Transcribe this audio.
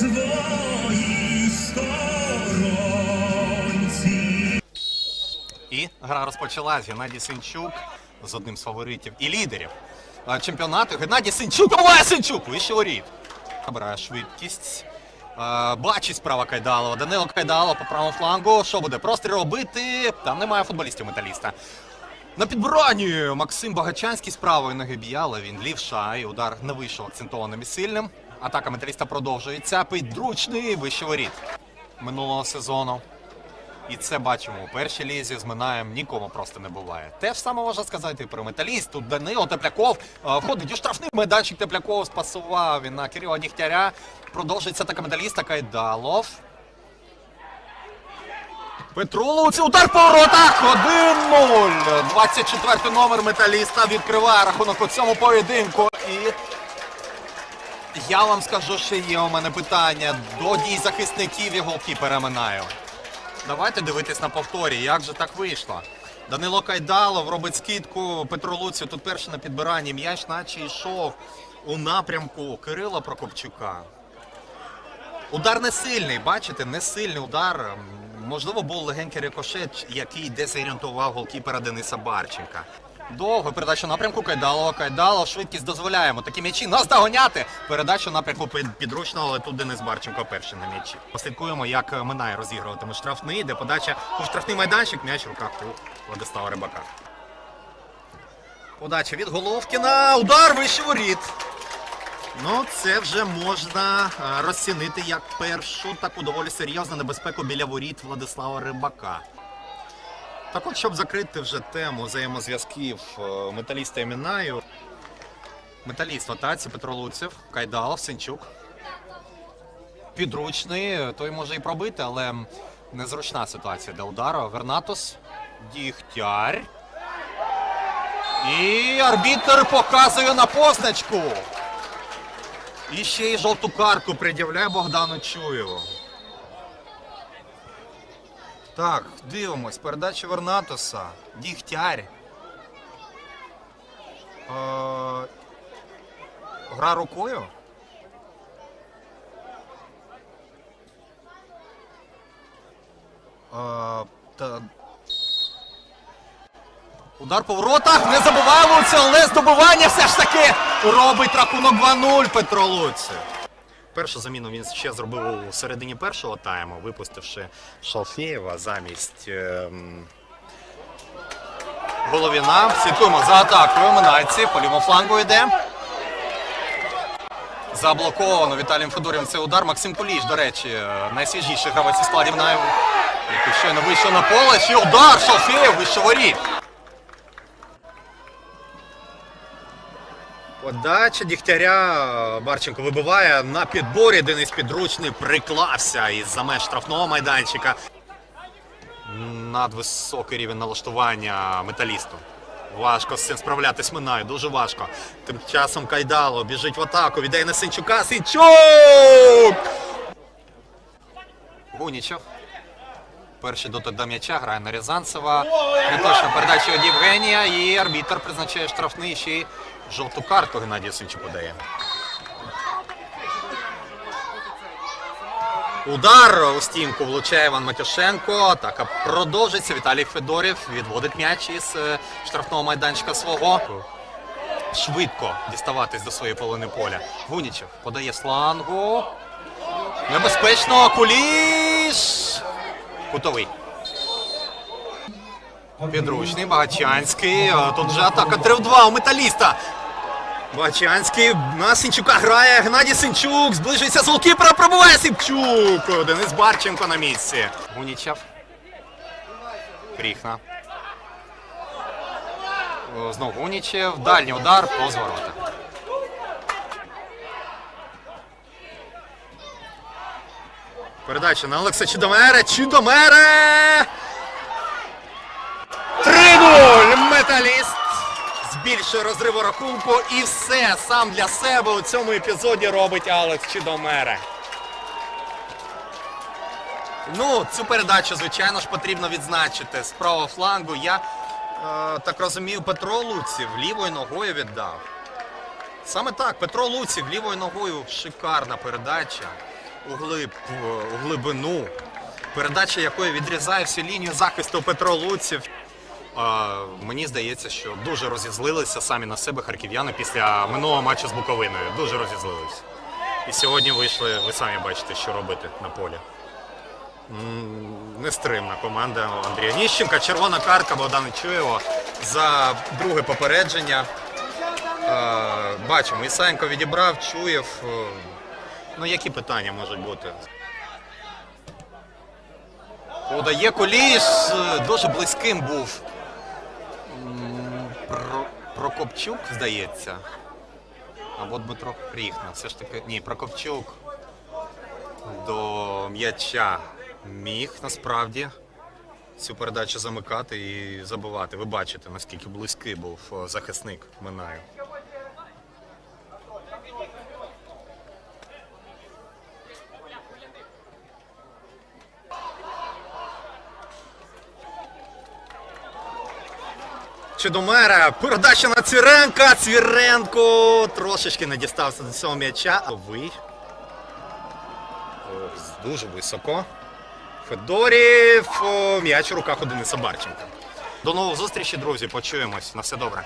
своїй сторонці. І гра розпочалась. Геннадій Синчук з одним з фаворитів і лідерів чемпіонату. Геннадій Синчук, давай Синчук! Вище воріт. Набирає швидкість. Бачить справа Кайдалова. Данило Кайдалов по правому флангу. Що буде? Простріл робити. Там немає футболістів металіста. На підбиранні Максим Багачанський з правої ноги але він лівша. І удар не вийшов акцентованим і сильним. Атака металіста продовжується. Підручний вище воріт минулого сезону. І це бачимо у першій лізі з Минаєм нікому просто не буває. Те ж саме можна сказати і про металіст. Тут Данило Тепляков е, входить у штрафний майданчик. Тепляков спасував він на Кирила Дігтяря. Продовжується така металіста Кайдалов. Петро Луці, удар по воротах 1-0. 24 номер металіста відкриває рахунок у цьому поєдинку. І я вам скажу, що є у мене питання до дій захисників і голкіпера Минаю. Давайте дивитись на повторі, як же так вийшло. Данило Кайдалов робить скидку Петру Луцю. Тут перший на підбиранні м'яч, наче йшов у напрямку Кирила Прокопчука. Удар не сильний, бачите, не сильний удар. Можливо, був легенький рикошет, який дезорієнтував голкіпера Дениса Барченка. Довго передача напрямку Кайдалова. Кайдалов швидкість дозволяємо. Такі м'ячі нас догоняти. Передача напрямку під- підручного, але тут Денис Барченко перший на м'ячі. Послідкуємо, як Минай розігруватиме штрафний, де подача у штрафний майданчик, м'яч в руках у Владислава Рибака. Подача від Головкіна. Удар вище воріт. Ну, це вже можна е, розцінити як першу таку доволі серйозну небезпеку біля воріт Владислава Рибака. Так от, щоб закрити вже тему взаємозв'язків е, металіста і Мінаю. Металіст в атаці Петро Луцев, Кайдалов, Сенчук. Підручний, той може і пробити, але незручна ситуація для удару. Вернатос, Дігтяр. І арбітр показує на позначку. І ще й жовту картку пред'являє Богдану Чуєву. Так, дивимось. Передача Вернатоса. Дігтяр. Е, гра рукою. Е, та... Удар по воротах, не забуває Луця, але здобування все ж таки робить рахунок 2-0 Петро Луця. Першу заміну він ще зробив у середині першого тайму, випустивши Шалфєєва замість ем, Головіна. Слідкуємо за атакою. Минайці по лівому флангу йде. Заблоковано Віталієм Федорівим цей удар. Максим Куліш, до речі, е, найсвіжіший гравець у складі. Який щойно вийшов на поле. Ще удар Шалфєєв вище воріт. Подача Дігтяря Барченко вибиває на підборі. Денис Підручний приклався із-за меж штрафного майданчика. Надвисокий рівень налаштування металісту. Важко з цим справлятись минає, дуже важко. Тим часом Кайдало біжить в атаку, віддає на Синчука. Синчук! Гунічев. Перший дотик до м'яча грає на Рязанцева. Неточна передача від Євгенія і арбітр призначає штрафний ще й жовту картку Геннадію Синчуку дає. Удар у стінку влучає Іван Матюшенко. Атака продовжиться. Віталій Федорів відводить м'яч із е, штрафного майданчика свого. Швидко діставатись до своєї половини поля. Гунічев подає слангу. Небезпечно. Куліш. Кутовий. Підручний, Багачанський. Тут вже атака 3 в 2 у металіста. Багачанський на Синчука грає. Геннадій Синчук зближується з голкіпера, пробуває Синчук. Денис Барченко на місці. Гунічев. Кріхна. О, Знов Гунічев. Дальній удар по зворота. Передача на Олекса Чудомера. Чудомера! 3-0! Металіст збільшує розриву рахунку і все сам для себе у цьому епізоді робить Алекс Чудомере. Ну, цю передачу, звичайно ж, потрібно відзначити. З правого флангу я е, так розумію, Петро Луців лівою ногою віддав. Саме так, Петро Луців лівою ногою шикарна передача. У, глиб, у глибину, передача якої відрізає всю лінію захисту Петро Луців. Мені здається, що дуже розізлилися самі на себе харків'яни після минулого матчу з Буковиною. Дуже розізлилися. І сьогодні вийшли, ви самі бачите, що робити на полі. Нестримна команда Андрія Ніщенка. Червона картка Богдана Чуєва за друге попередження. Бачимо, Ісаєнко відібрав, Чуєв. Ну, які питання можуть бути? Подає Куліш, е, дуже близьким був. Про... Прокопчук, здається. Або Дмитро Пріхна. Все ж таки. Ні, Прокопчук до м'яча міг насправді цю передачу замикати і забивати. Ви бачите, наскільки близький був е, захисник Минаю. Чудомера, передача на Цвіренка. Цвіренко трошечки не дістався до цього м'яча. Овий. Дуже високо. Федорів. М'яч у руках у Дениса Барченка. До нових зустрічей, друзі. Почуємось. На все добре.